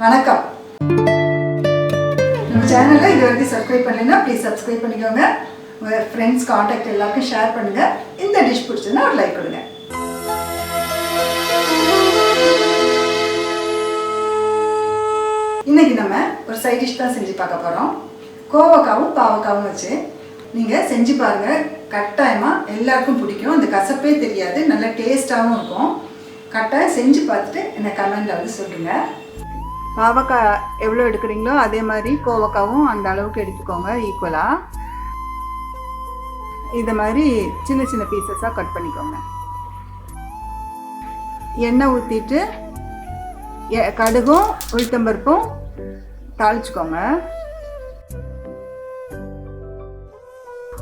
வணக்கம். நம்ம சேனலை இது வரைக்கும் சப்ஸ்கிரைப் பண்ணலைன்னா ப்ளீஸ் சப்ஸ்கிரைப் பண்ணிக்கோங்க. உங்கள் ஃப்ரெண்ட்ஸ் காண்டாக்ட் எல்லாருக்கும் ஷேர் பண்ணுங்கள் இந்த டிஷ் பிடிச்சதுன்னா ஒரு லைக் கொடுங்க. இன்னைக்கு நம்ம ஒரு சைட் டிஷ் தான் செஞ்சு பார்க்க போகிறோம் கோவக்காவும் பாவக்காவும் வச்சு நீங்கள் செஞ்சு பாருங்கள் கட்டாயமாக எல்லாருக்கும் பிடிக்கும். அந்த கசப்பே தெரியாது. நல்ல டேஸ்ட்டாகவும் இருக்கும். கட்டாயம் செஞ்சு பார்த்துட்டு என்னை கமெண்டில் வந்து சொல்லுங்கள் பாவக்காய் எவ்வளோ எடுக்கிறீங்களோ அதே மாதிரி கோவக்காவும் அந்த அளவுக்கு எடுத்துக்கோங்க ஈக்குவலாக இதை மாதிரி சின்ன சின்ன பீசஸாக கட் பண்ணிக்கோங்க. எண்ணெய் ஊற்றிட்டு எ- கடுகும் உளுத்தம்பருப்பும் தாளிச்சுக்கோங்க.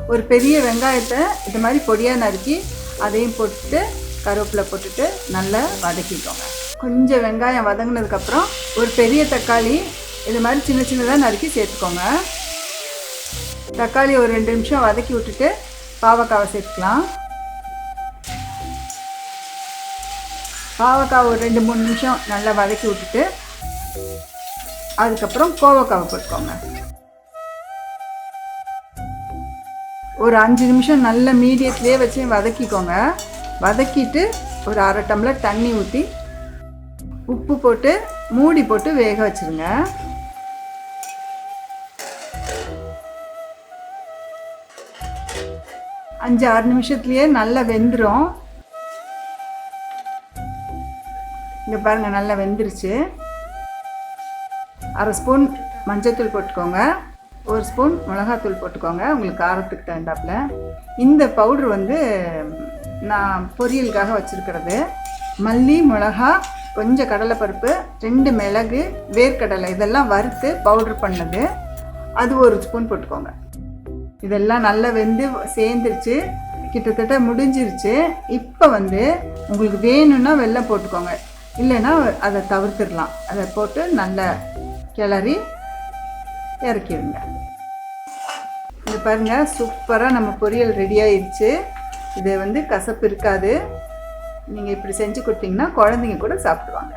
ஒரு பெரிய வெங்காயத்தை இது மாதிரி பொடியாக நறுக்கி அதையும் போட்டுட்டு கருவேப்பிலை போட்டுட்டு நல்லா வதக்கிக்கோங்க. கொஞ்சம் வெங்காயம் வதங்கினதுக்கப்புறம் ஒரு பெரிய தக்காளி இது மாதிரி சின்ன சின்னதாக நறுக்கி சேர்த்துக்கோங்க. தக்காளி ஒரு ரெண்டு நிமிஷம் வதக்கி விட்டுட்டு பாவக்காவை சேர்த்துக்கலாம். பாவக்காய் ஒரு ரெண்டு மூணு நிமிஷம் நல்லா வதக்கி விட்டுட்டு அதுக்கப்புறம் கோவக்காவை போட்டுக்கோங்க. ஒரு அஞ்சு நிமிஷம் நல்ல மீடியத்துலேயே வச்சு வதக்கிக்கோங்க. வதக்கிட்டு ஒரு அரை டம்ளர் தண்ணி ஊற்றி உப்பு போட்டு மூடி போட்டு வேக வச்சிருங்க. அஞ்சு ஆறு நிமிஷத்துலேயே நல்லா வெந்துடும் இங்கே பாருங்க நல்லா வெந்துருச்சு. அரை ஸ்பூன் மஞ்சத்தூள் போட்டுக்கோங்க. ஒரு ஸ்பூன் மிளகாத்தூள் போட்டுக்கோங்க உங்களுக்கு காரத்துக்கு தகுந்தாப்புல. இந்த பவுட்ரு வந்து நான் பொரியலுக்காக வச்சுருக்கிறது. மல்லி மிளகா கொஞ்சம் கடலைப்பருப்பு ரெண்டு மிளகு வேர்க்கடலை இதெல்லாம் வறுத்து பவுட்ரு பண்ணது. அது ஒரு ஸ்பூன் போட்டுக்கோங்க. இதெல்லாம் நல்லா வெந்து சேர்ந்துருச்சு. கிட்டத்தட்ட முடிஞ்சிருச்சு. இப்போ வந்து உங்களுக்கு வேணும்னா வெள்ளம் போட்டுக்கோங்க. இல்லைன்னா அதை தவிர்த்துடலாம். அதை போட்டு நல்லா கிளறி இறக்கிடுங்க. இது பாருங்கள் சூப்பராக நம்ம பொரியல் ரெடி ஆயிடுச்சு இது வந்து கசப்பு இருக்காது. நீங்கள் இப்படி செஞ்சு கொடுத்தீங்கன்னா குழந்தைங்க கூட சாப்பிடுவாங்க.